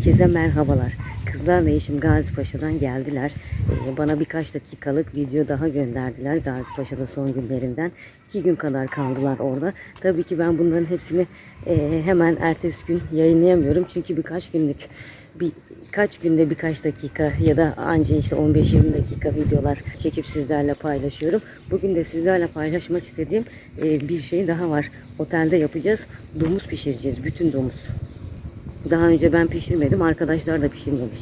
Herkese merhabalar. Kızlarla eşim Gazi Paşa'dan geldiler. Ee, bana birkaç dakikalık video daha gönderdiler Gazi Paşa'da son günlerinden. İki gün kadar kaldılar orada. Tabii ki ben bunların hepsini e, hemen ertesi gün yayınlayamıyorum. Çünkü birkaç günlük birkaç günde birkaç dakika ya da anca işte 15-20 dakika videolar çekip sizlerle paylaşıyorum. Bugün de sizlerle paylaşmak istediğim e, bir şey daha var. Otelde yapacağız. Domuz pişireceğiz. Bütün domuz. Daha önce ben pişirmedim. Arkadaşlar da pişirmemiş.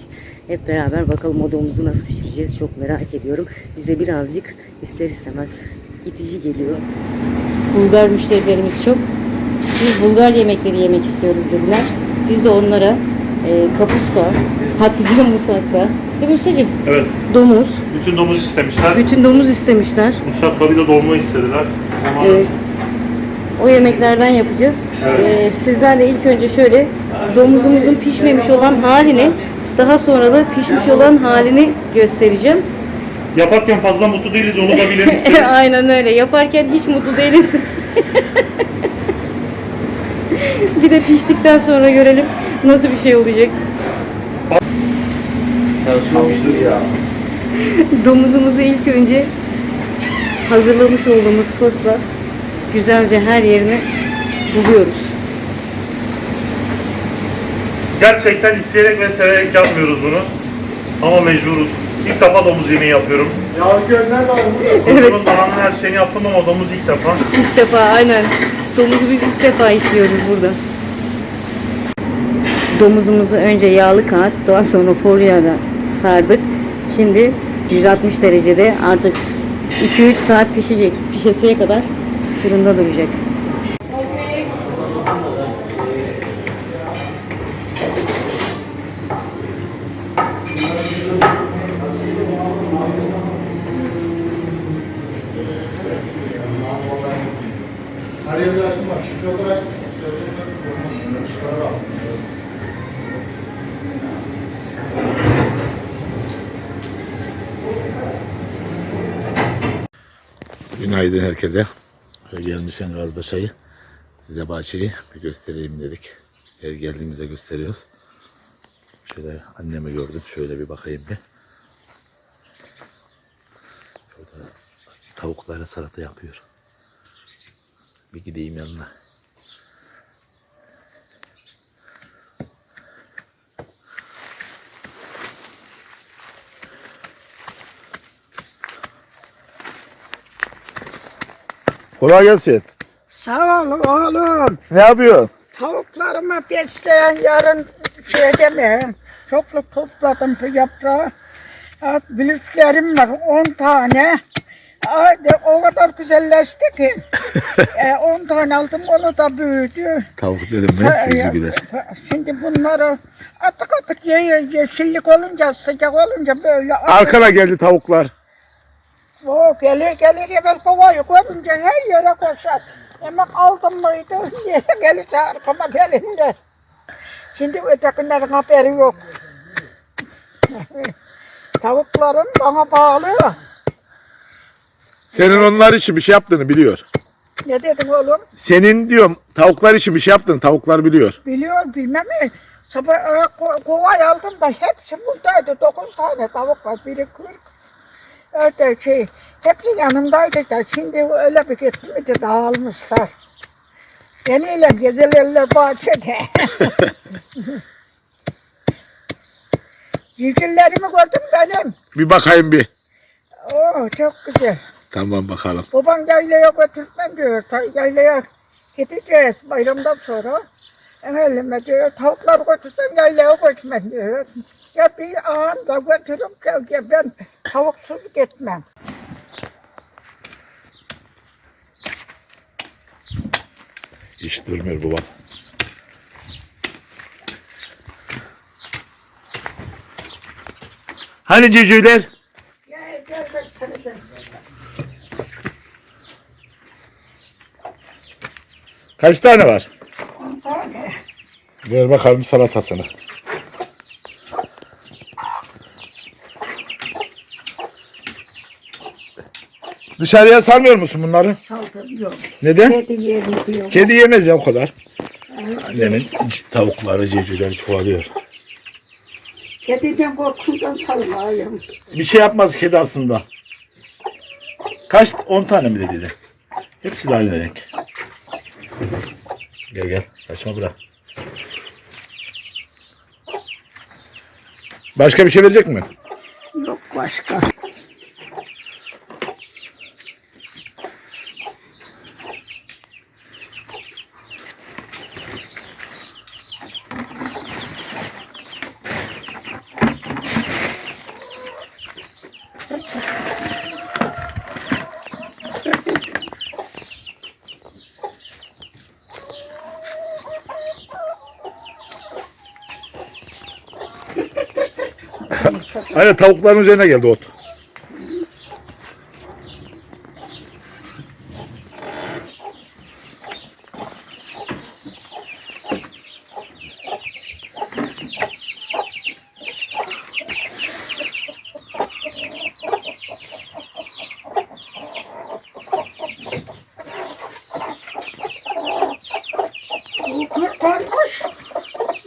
Hep beraber bakalım o domuzu nasıl pişireceğiz. Çok merak ediyorum. Bize birazcık ister istemez itici geliyor. Bulgar müşterilerimiz çok. Biz Bulgar yemekleri yemek istiyoruz dediler. Biz de onlara e, kapuska, patlıcan musakka, değil mi? Evet, Domuz, bütün domuz istemişler. bütün domuz istemişler. Musakka bir de dolma istediler. Ama Evet. O yemeklerden yapacağız. Ee, sizlerle ilk önce şöyle domuzumuzun pişmemiş olan halini, daha sonra da pişmiş olan halini göstereceğim. yaparken fazla mutlu değiliz, onu da bilen isteriz. Aynen öyle. Yaparken hiç mutlu değiliz. bir de piştikten sonra görelim nasıl bir şey olacak. Domuzumuzu ilk önce hazırlamış olduğumuz sosla güzelce her yerini buluyoruz. Gerçekten isteyerek ve severek yapmıyoruz bunu. Ama mecburuz. İlk defa domuz yemeği yapıyorum. Kuzunun dananın her şeyini yaptım ama domuz ilk defa. İlk defa aynen. Domuzu biz ilk defa işliyoruz burada. Domuzumuzu önce yağlı kağıt, daha sonra folyoya sardık. Şimdi 160 derecede artık 2-3 saat pişecek. Pişesiye kadar fırında duracak. Günaydın herkese. Böyle gelmişken Gazbaşı'yı size bahçeyi bir göstereyim dedik. Her geldiğimizde gösteriyoruz. Şöyle annemi gördüm. Şöyle bir bakayım bir. Şurada tavuklara salata yapıyor. Bir gideyim yanına. Kolay gelsin. Sağ ol oğlum. Ne yapıyorsun? Tavuklarımı besleyen yarın şey demeyeyim. Çokluk topladım bu yaprağı. Ha, Büyüklerim var 10 tane. Aa, de- O kadar güzelleşti ki. 10 tane aldım onu da büyüdü. Tavuk dedim? Sa- Yüzü güler. Şimdi bunları atık atık ye, ye, yeşillik olunca sıcak olunca böyle Arkana geldi tavuklar. O gelir gelir evvel kovayı görünce her yere koşar. Yemek aldım mıydı yere gelirse arkama gelinler. Şimdi ötekilerin haberi yok. Tavuklarım bana bağlı. Senin onlar için bir şey yaptığını biliyor. Ne dedin oğlum? Senin diyorum tavuklar için bir şey yaptın. Tavuklar biliyor. Biliyor bilmem mi? Sabah e, ko- kovayı aldım da hepsi buradaydı. Dokuz tane tavuk var. Biri kırk. Öte şey, hepsi yanımdaydı da şimdi öyle bir gitti mi de dağılmışlar. Beniyle gezelirler bahçede. Civcivlerimi gördün benim. Bir bakayım bir. Oo çok güzel. Tamam bakalım. Baban yaylaya götürtmem diyor. Yaylaya gideceğiz bayramdan sonra. Efendime diyor tavukları götürsen yaylaya götürmem diyor. Ya bir anda götürüp gel ya ben tavuksuz gitmem. Hiç durmuyor baba. Hani cücüler? Gel gel gel. Kaç tane var? On tane. Ver bakalım salatasını. Dışarıya salmıyor musun bunları? Saldırıyor. Neden? Kedi yerim diyor. Kedi yemez ya o kadar. Annemin c- tavukları, civcivleri çoğalıyor. Kediden korkundan salmayayım. Bir şey yapmaz kedi aslında. Kaç? 10 tane mi dedi? Hepsi de aynı renk. Gel gel. Kaçma bırak. Başka bir şey verecek mi? Yok başka. Aynen tavukların üzerine geldi ot.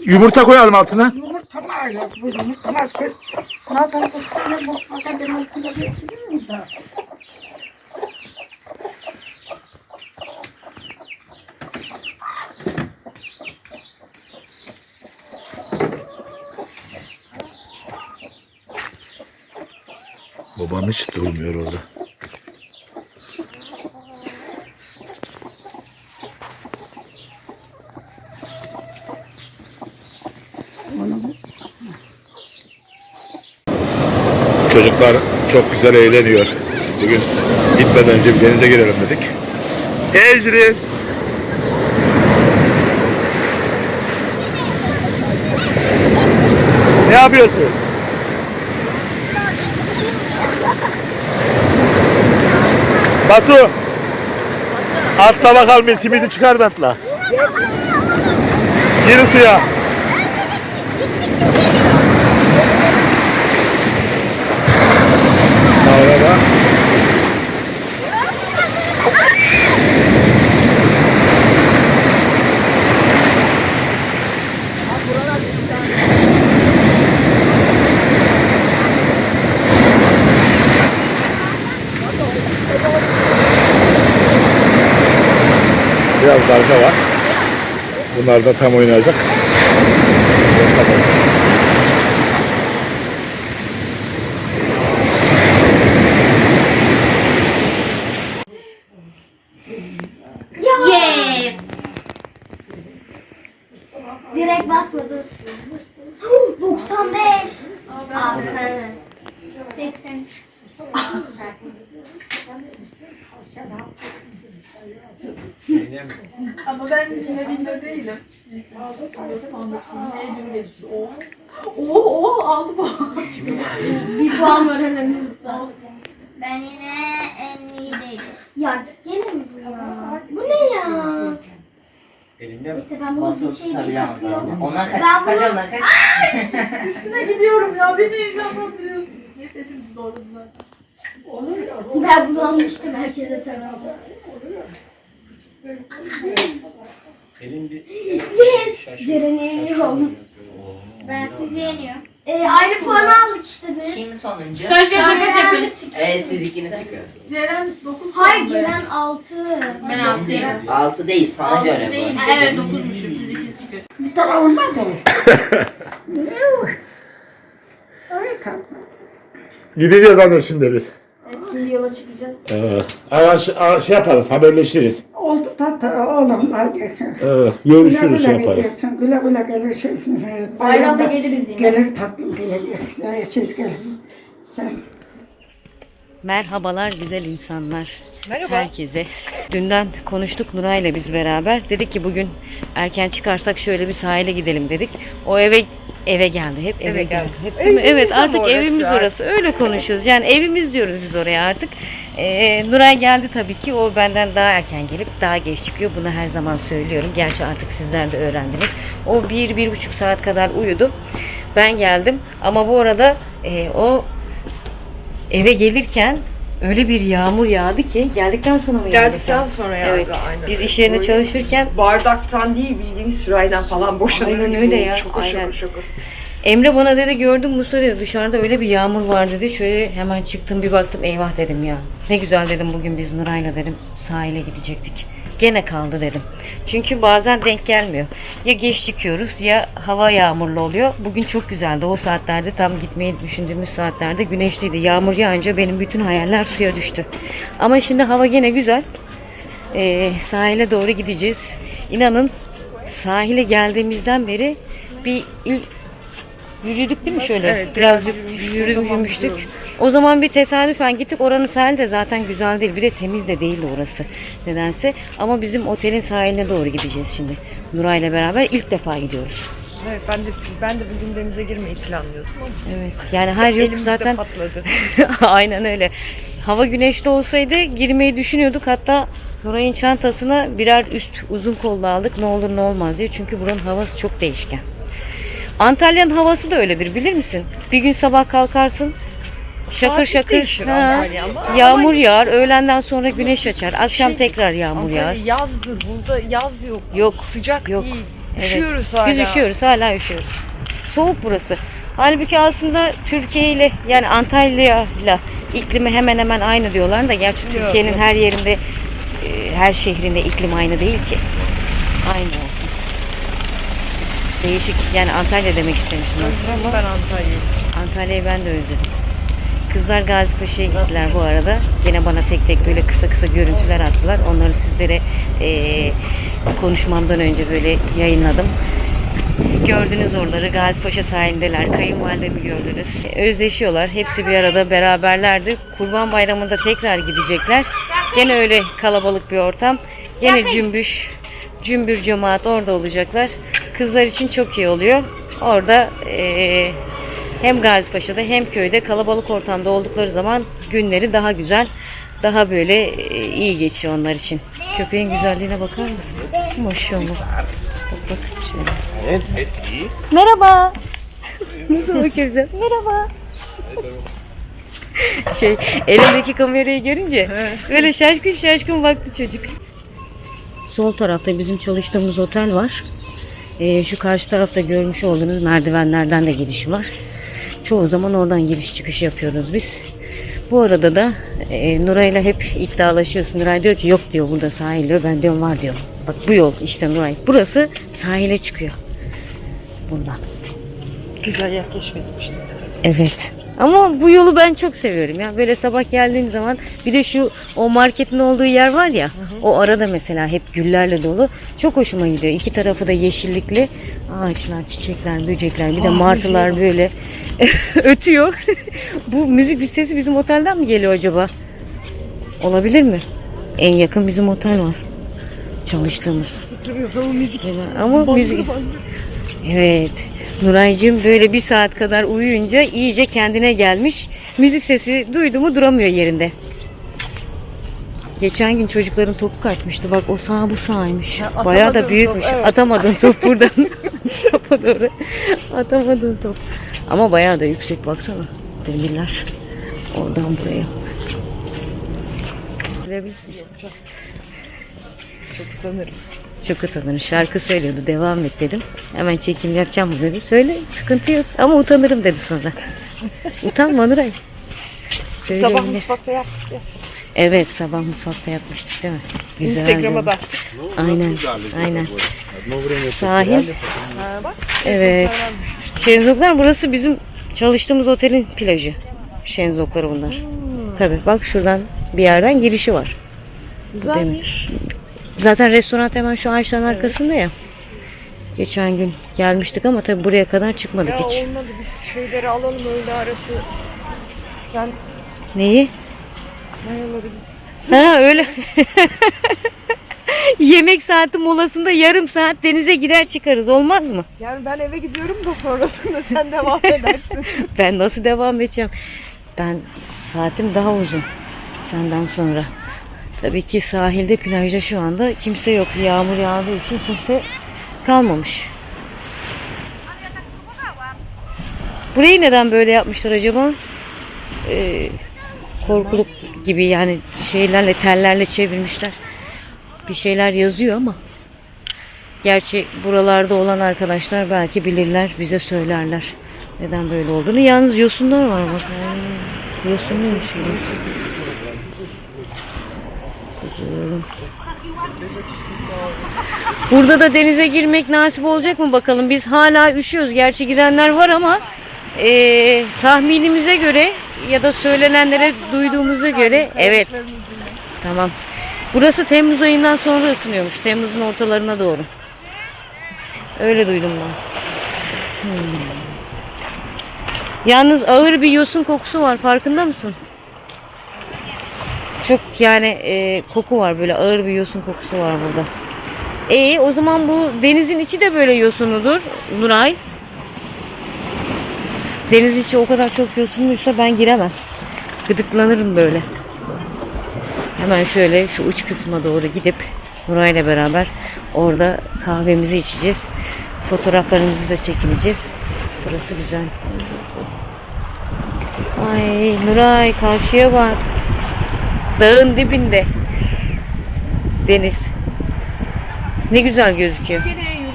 Yumurta koyalım altına. Yumurta mı yumurta nasıl kırk? Nasıl kırk? Mutfakta bir altında geçiriyor da. Babam hiç durmuyor orada. Çocuklar çok güzel eğleniyor. Bugün gitmeden önce bir denize girelim dedik. Ecrin. Ne yapıyorsunuz? Batu. Atla bakalım bir simidi çıkar da atla. Gir suya. Biraz dalga var. Bunlar da tam oynayacak. Yes. Ama ben yine binde değilim. Ecrin geçti. Oo. Oo, oo aldı bu. Bir puan var aramızda. Ben yine en iyi değilim. Ya gene mi bu ya? Bu ne ya? Elinde mi? Neyse ben bunu bir şey yapıyorum. abi. Ondan kaç, Ben kaç bunu- ondan kaç? Üstüne gidiyorum ya. Beni heyecanlandırıyorsun. Ne dedim doğru zaten. Ben bunu almıştım herkese tarafı. Elin bir... Yes! Ceren'i yeniyorum. Ben sizi yeniyorum. Ee, aynı puanı aldık işte biz. Kim sonuncu? Kaç kaç Evet siz ikiniz çıkıyorsunuz. Ceren 9 Hayır Ceren 6. Ben 6'yım. Altı değil sana göre bu. Evet 9'muşum. Siz ikiniz çıkıyorsunuz. Bir tarafında değil. Evet tatlım. Gideceğiz anne şimdi biz. Evet şimdi yola çıkacağız. Ee, araş, ara- şey yaparız, haberleşiriz. Oldu tatlı oğlum hadi. Ee, görüşürüz, şey yaparız. gidiyorsun, Güle güle gelir şey. Bayramda geliriz yine. Gelir tatlım gelir. Siz gelin. Sen. Merhabalar güzel insanlar. Merhaba. Herkese. Dünden konuştuk Nuray'la biz beraber. Dedik ki bugün erken çıkarsak şöyle bir sahile gidelim dedik. O eve eve geldi. Hep eve, geldi. Hep, değil mi? Evet artık evimiz orası. Öyle konuşuyoruz. Yani evimiz diyoruz biz oraya artık. Ee, Nuray geldi tabii ki. O benden daha erken gelip daha geç çıkıyor. Bunu her zaman söylüyorum. Gerçi artık sizler de öğrendiniz. O bir, bir buçuk saat kadar uyudu. Ben geldim. Ama bu arada e, o eve gelirken öyle bir yağmur yağdı ki geldikten sonra mı yağdı? Geldikten sonra yağdı Evet. aynen. Biz iş yerinde Böyle çalışırken Bardaktan değil bildiğiniz sürayden falan boşanır Aynen öyle ya, Şokur aynen. şokur şokur. Emre bana dedi gördüm Musa dedi dışarıda öyle bir yağmur var dedi. Şöyle hemen çıktım bir baktım eyvah dedim ya. Ne güzel dedim bugün biz Nuray'la dedim sahile gidecektik. Gene kaldı dedim. Çünkü bazen denk gelmiyor. Ya geç çıkıyoruz ya hava yağmurlu oluyor. Bugün çok güzeldi. O saatlerde tam gitmeyi düşündüğümüz saatlerde güneşliydi. Yağmur yağınca benim bütün hayaller suya düştü. Ama şimdi hava gene güzel. Ee, sahile doğru gideceğiz. İnanın sahile geldiğimizden beri bir ilk Yürüdük değil mi şöyle? Evet, Birazcık biraz yürümüştük. yürümüştük. O zaman bir tesadüfen gittik. Oranın sahili de zaten güzel değil. Bir de temiz de değildi orası nedense. Ama bizim otelin sahiline doğru gideceğiz şimdi. Nuray'la beraber ilk defa gidiyoruz. Evet ben de ben de bugün denize girmeyi planlıyordum ama Evet. Yani her yok zaten patladı. Aynen öyle. Hava güneşli olsaydı girmeyi düşünüyorduk. Hatta Nuray'ın çantasına birer üst uzun kollu aldık. Ne olur ne olmaz diye. Çünkü buranın havası çok değişken. Antalya'nın havası da öyledir bilir misin? Bir gün sabah kalkarsın şakır şakır ha, yağmur yağar. Öğlenden sonra güneş açar. Akşam Şey, tekrar yağmur yağar. Antalya yazdı. Burada yaz yok. Yok, Sıcak yok. değil. Evet. Üşüyoruz hala. Biz üşüyoruz hala üşüyoruz. Soğuk burası. Halbuki aslında Türkiye ile yani Antalya ile iklimi hemen hemen aynı diyorlar da gerçi Türkiye'nin her yerinde e, her şehrinde iklim aynı değil ki. Aynı olsun. Değişik yani Antalya demek istemiştim aslında Ben Antalya'yım. Antalya'yı ben de özledim. Kızlar Gazipaşa'ya gittiler bu arada. Gene bana tek tek böyle kısa kısa görüntüler attılar. Onları sizlere eee, konuşmamdan önce böyle yayınladım. Gördünüz oraları Gazipaşa sahilindeler. Kayınvalidemi gördünüz. Özleşiyorlar. Hepsi bir arada beraberlerdi. Kurban Bayramı'nda tekrar gidecekler. Gene öyle kalabalık bir ortam. Gene cümbüş, cümbür cemaat orada olacaklar. Kızlar için çok iyi oluyor. Orada eee, hem Gazipaşa'da hem köyde kalabalık ortamda oldukları zaman günleri daha güzel, daha böyle e, iyi geçiyor onlar için. Köpeğin güzelliğine bakar mısın? Maşallah. Bak bak şöyle. Merhaba. Nasıl bakıyorsun? Merhaba. Şey, elindeki kamerayı görünce böyle şaşkın şaşkın baktı çocuk. Sol tarafta bizim çalıştığımız otel var. Ee, şu karşı tarafta görmüş olduğunuz merdivenlerden de girişi var. Çoğu zaman oradan giriş çıkış yapıyoruz biz. Bu arada da e, Nuray'la hep iddialaşıyoruz. Nuray diyor ki yok diyor burada sahil diyor. Ben diyorum var diyor. Bak bu yol işte Nuray. Burası sahile çıkıyor. Bundan. Güzel keşfetmişiz. Evet. Ama bu yolu ben çok seviyorum ya. Böyle sabah geldiğim zaman bir de şu o marketin olduğu yer var ya. O arada mesela hep güllerle dolu. Çok hoşuma gidiyor. İki tarafı da yeşillikli. Ağaçlar, çiçekler, böcekler. Bir de martılar böyle ötüyor. bu müzik bir sesi bizim otelden mi geliyor acaba? Olabilir mi? En yakın bizim otel var. Çalıştığımız. müzik. Ama müzik... Evet. Nuraycığım böyle bir saat kadar uyuyunca iyice kendine gelmiş. Müzik sesi duydu mu duramıyor yerinde. Geçen gün çocukların topu kaçmıştı. Bak o sağ bu sağymış. Ha, Bayağı da büyükmüş. top, evet. Atamadığın top buradan. Topa doğru. Atamadığın top. Ama bayağı da yüksek baksana. Demirler. Oradan buraya. Görebilirsin. Çok utanırım. Çok utanırım. Şarkı söylüyordu. Devam et dedim. Hemen çekim yapacağım dedi. Söyle sıkıntı yok. Ama utanırım dedi sonra. Utanma Nuray. Söyle Sabah yine. mutfakta yaptık ya. Evet sabah mutfakta yapmıştık değil mi? Güzel. Instagram'a da. Aynen. Aynen. Sahil. Ha, bak. Evet. Şenzoklar burası bizim çalıştığımız otelin plajı. Şenzokları bunlar. Hmm. Tabii bak şuradan bir yerden girişi var. Güzelmiş. Zaten restoran hemen şu ağaçların arkasında ya. Geçen gün gelmiştik ama tabii buraya kadar çıkmadık Ya hiç. olmadı biz şeyleri alalım öyle arası. Sen Neyi? mayaları Ha öyle. Yemek saati molasında yarım saat denize girer çıkarız olmaz mı? Yani ben eve gidiyorum da sonrasında sen devam edersin. Ben nasıl devam edeceğim? Ben saatim daha uzun senden sonra. Tabii ki sahilde plajda şu anda kimse yok. Yağmur yağdığı için kimse kalmamış. Burayı neden böyle yapmışlar acaba? Ee, korkuluk gibi yani şeylerle tellerle çevirmişler. Bir şeyler yazıyor ama gerçi buralarda olan arkadaşlar belki bilirler bize söylerler neden böyle olduğunu. Yalnız yosunlar var bak. Yosunluymuş burası. Güzel. Burada da denize girmek nasip olacak mı bakalım. Biz hala üşüyoruz. Gerçi girenler var ama eee, tahminimize göre ya da söylenenlere duyduğumuza göre evet. Tamam. Burası Temmuz ayından sonra ısınıyormuş. Temmuz'un ortalarına doğru. Öyle duydum ben. Hmm. Yalnız ağır bir yosun kokusu var. Farkında mısın? Çok yani e, koku var böyle ağır bir yosun kokusu var burada. E o zaman bu denizin içi de böyle yosunudur Nuray. Deniz içi o kadar çok yosunluysa ben giremem. Gıdıklanırım böyle. Hemen şöyle şu uç kısma doğru gidip Nuray'la beraber orada kahvemizi içeceğiz. Fotoğraflarımızı da çekineceğiz. Burası güzel. Ay Nuray karşıya bak. Dağın dibinde. Deniz. Ne güzel gözüküyor.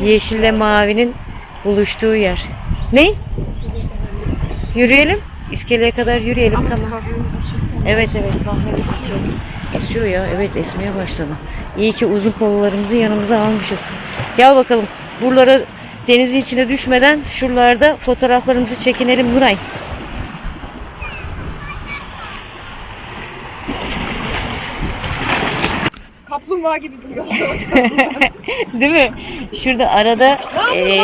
Yeşille mavinin buluştuğu yer. Ne? Yürüyelim. İskeleye kadar yürüyelim tamam. Evet evet kahvemiz içelim. Esiyor ya evet esmeye başladı. İyi ki uzun kollarımızı yanımıza almışız. Gel bakalım buralara denizin içine düşmeden şuralarda fotoğraflarımızı çekinelim Nuray. Kaplumbağa gibi duruyor. Değil mi? Şurada arada e,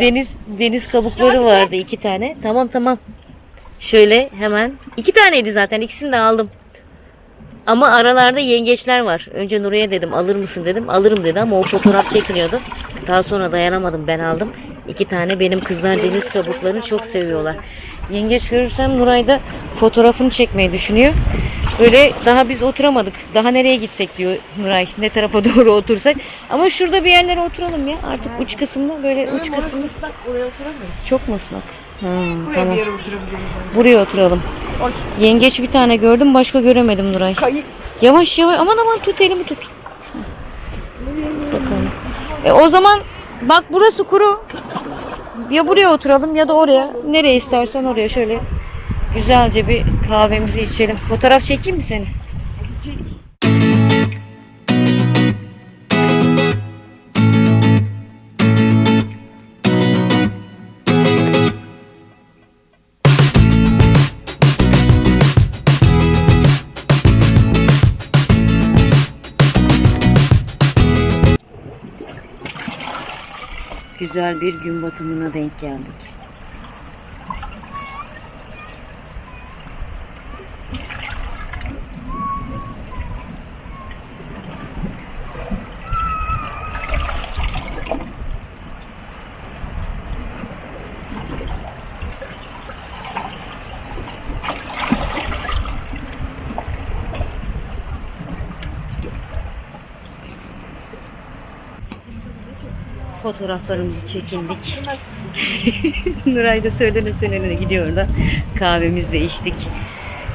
deniz deniz kabukları vardı iki tane. Tamam tamam. Şöyle hemen iki taneydi zaten ikisini de aldım. Ama aralarda yengeçler var. Önce Nuray'a dedim alır mısın dedim. Alırım dedi ama o fotoğraf çekiniyordu. Daha sonra dayanamadım ben aldım. İki tane benim kızlar deniz kabuklarını çok seviyorlar. Yengeç görürsem Nuray da fotoğrafını çekmeyi düşünüyor. Böyle daha biz oturamadık. Daha nereye gitsek diyor Nuray. Ne tarafa doğru otursak. Ama şurada bir yerlere oturalım ya. Artık uç kısımda böyle uç kısmı. Oraya oturamıyoruz. Çok mu ıslak? Ha, Buraya tamam. bir yere oturabiliriz. Buraya oturalım. Yengeç bir tane gördüm başka göremedim Nuray. Kayık. Yavaş yavaş aman aman tut elimi tut. Bakalım. E, o zaman bak burası kuru. Ya buraya oturalım ya da oraya. Nereye istersen oraya şöyle güzelce bir kahvemizi içelim. Fotoğraf çekeyim mi seni? Güzel bir gün batımına denk geldik. Fotoğraflarımızı çekindik. Nuray da söylene söylene gidiyor da. Kahvemizi de içtik.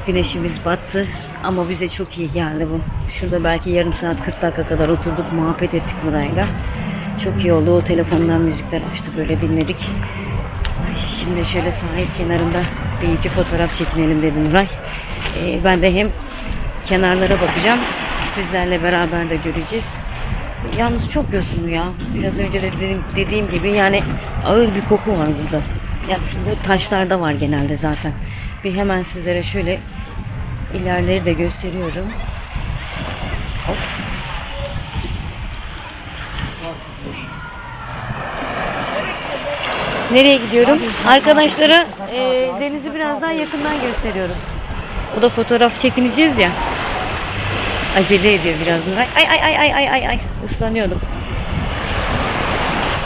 Güneşimiz battı. Ama bize çok iyi geldi bu. Şurada belki yarım saat 40 dakika kadar oturduk muhabbet ettik Nuray'la. Çok iyi oldu. O telefondan müzikler açtı böyle dinledik. Şimdi şöyle sahil kenarında bir iki fotoğraf çekinelim dedi Nuray. Ee, ben de hem kenarlara bakacağım. Sizlerle beraber de göreceğiz. Yalnız çok yosunlu ya. Biraz önce de dediğim, dediğim gibi yani ağır bir koku var burada. Ya bu taşlarda var genelde zaten. Bir hemen sizlere şöyle ilerleri de gösteriyorum. Hop. Nereye gidiyorum? Arkadaşlara e, denizi biraz daha yakından gösteriyorum. Bu da fotoğraf çekineceğiz ya. Acele ediyor biraz Nuray. Ay ay ay ay ay ay ay ıslanıyordum.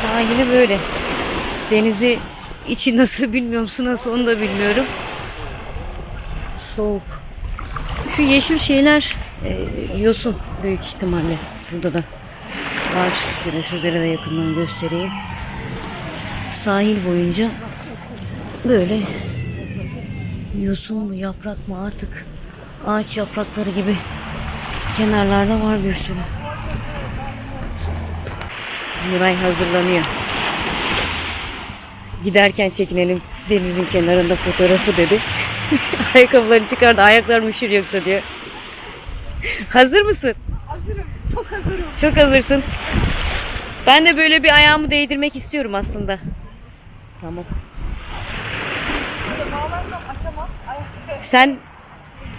Sahili böyle. Denizi içi nasıl bilmiyorum, su nasıl onu da bilmiyorum. Soğuk. Şu yeşil şeyler e, yosun büyük ihtimalle. Burada da var. Şöyle sizlere de yakından göstereyim. Sahil boyunca böyle yosun mu yaprak mı artık Ağaç yaprakları gibi kenarlarda var bir sürü. Nuray hazırlanıyor. Giderken çekinelim denizin kenarında fotoğrafı dedi. Ayakkabılarını çıkardı. Ayaklar üşür yoksa diyor. Hazır mısın? Hazırım. Çok hazırım. Çok hazırsın. Ben de böyle bir ayağımı değdirmek istiyorum aslında. Tamam. Sen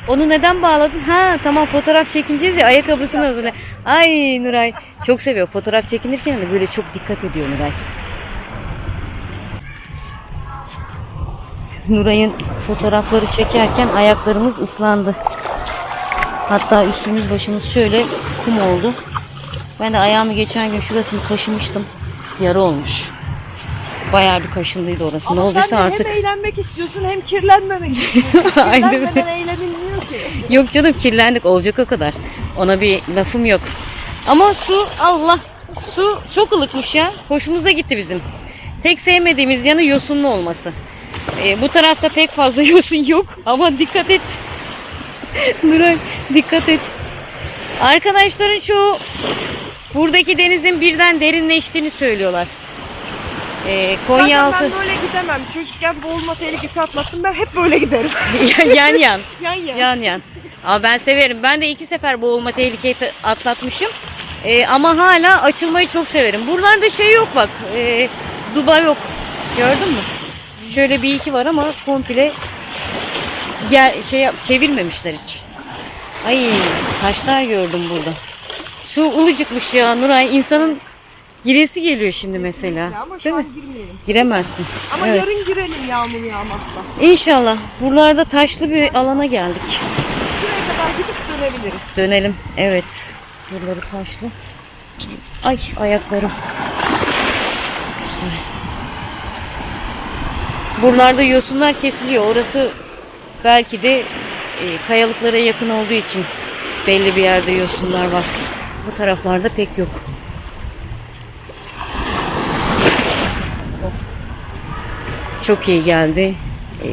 onu neden bağladın? Ha tamam fotoğraf çekineceğiz ya ayakkabısını hazırla. Ay Nuray çok seviyor. Fotoğraf çekinirken de böyle çok dikkat ediyor Nuray. Nuray'ın fotoğrafları çekerken ayaklarımız ıslandı. Hatta üstümüz başımız şöyle kum oldu. Ben de ayağımı geçen gün şurasını kaşımıştım. Yara olmuş. Bayağı bir kaşındıydı orası. Ama ne olduysa sen de artık. hem eğlenmek istiyorsun hem kirlenmemek istiyorsun. Aynen. Kirlenmeden eğlenilmiyor ki. Yok canım kirlendik olacak o kadar. Ona bir lafım yok. Ama su Allah su çok ılıkmış ya. Hoşumuza gitti bizim. Tek sevmediğimiz yanı yosunlu olması. Ee, bu tarafta pek fazla yosun yok ama dikkat et. Nuray dikkat et. Arkadaşların çoğu buradaki denizin birden derinleştiğini söylüyorlar. Ee, Konyaaltı Zaten ben böyle gidemem. Çocukken boğulma tehlikesi atlattım. Ben hep böyle giderim. yan yan. yan yan. Yan yan. Ama ben severim. Ben de iki sefer boğulma tehlikesi atlatmışım. Ee, ama hala açılmayı çok severim. Buralarda şey yok bak. Ee, duba yok. Gördün mü? Şöyle bir iki var ama komple gel, şey çevirmemişler hiç. Ay taşlar gördüm burada. Su ılıcıkmış ya Nuray. insanın giresi geliyor şimdi mesela. Ama şu Değil mi? girmeyelim. Giremezsin. Ama Evet. yarın girelim yağmur yağmazsa. İnşallah. Buralarda taşlı bir alana geldik. Şuraya kadar gidip dönebiliriz. Dönelim. Evet. Buraları taşlı. Ay ayaklarım. Güzel. Buralarda yosunlar kesiliyor. Orası belki de e, kayalıklara yakın olduğu için belli bir yerde yosunlar var. Bu taraflarda pek yok. Çok iyi geldi. E,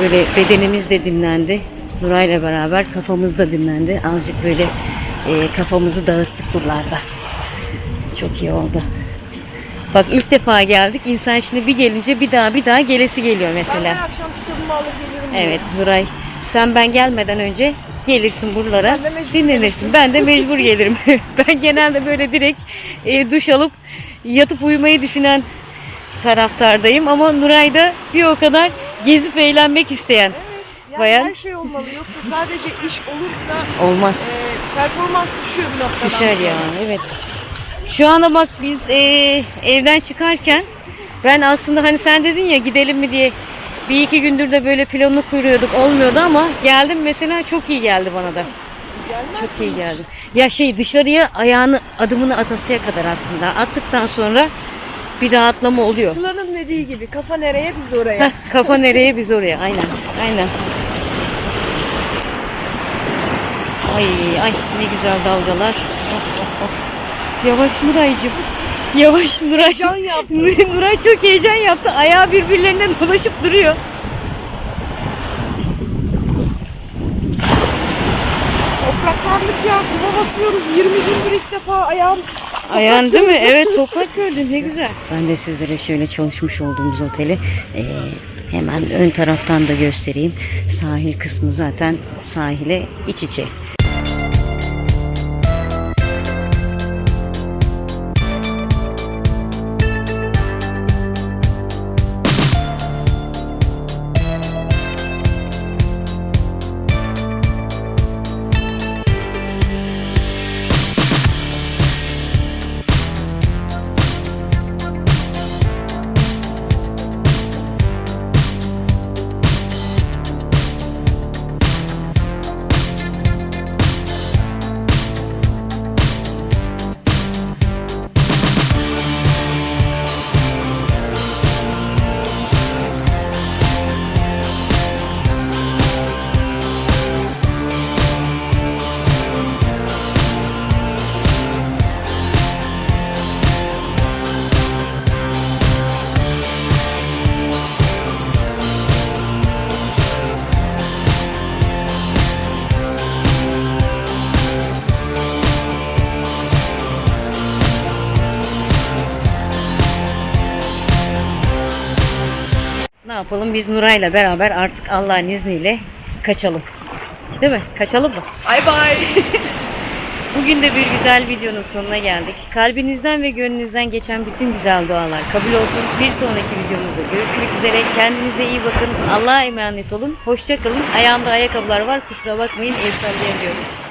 böyle bedenimiz de dinlendi. Nuray'la beraber kafamız da dinlendi. Azıcık böyle e, kafamızı dağıttık buralarda. Çok iyi oldu. Bak ilk defa geldik. İnsan şimdi bir gelince bir daha bir daha gelesi geliyor Ben mesela. her akşam kitabımı alır gelirim. Evet Nuray sen ben gelmeden önce gelirsin buralara Ben de dinlenirsin. Ben de mecbur gelirim. ben genelde böyle direkt e, duş alıp yatıp uyumayı düşünen taraftardayım ama Nuray da bir o kadar gezip eğlenmek isteyen Yani bayan her şey olmalı. Yoksa sadece iş olursa olmaz. e, performans düşüyor bir noktadan Düşer sonra. ya evet. Şu anda bak biz e, evden çıkarken ben aslında hani sen dedin ya gidelim mi diye bir iki gündür de böyle planını kuruyorduk olmuyordu ama geldim mesela çok iyi geldi bana da. Çok iyi geldi. Ya şey dışarıya ayağını adımını atasıya kadar aslında attıktan sonra bir rahatlama oluyor. Sıla'nın dediği gibi kafa nereye biz oraya. Heh, kafa nereye biz oraya aynen aynen. Ay ay ne güzel dalgalar. Oh, oh, oh. Yavaş Nuray'cığım. Yavaş Nuray. Heyecan yaptı. Nuray çok heyecan yaptı. Ayağı birbirlerine dolaşıp duruyor. Topraklarlık ya kuma basıyoruz 20 gündür ilk defa ayağım Ayağın değil mi? Evet toprak gördün ne güzel. Ben de sizlere şöyle çalışmış olduğumuz oteli eee, hemen ön taraftan da göstereyim. Sahil kısmı zaten sahile iç içe. Yapalım biz Nuray'la beraber artık Allah'ın izniyle kaçalım. Değil mi? Kaçalım mı? Bay bay. Bugün de bir güzel videonun sonuna geldik. Kalbinizden ve gönlünüzden geçen bütün güzel dualar kabul olsun. Bir sonraki videomuzda görüşmek üzere. Kendinize iyi bakın. Allah'a emanet olun. Hoşça kalın. Ayağımda ayakkabılar var. Kusura bakmayın. El sallayamıyorum.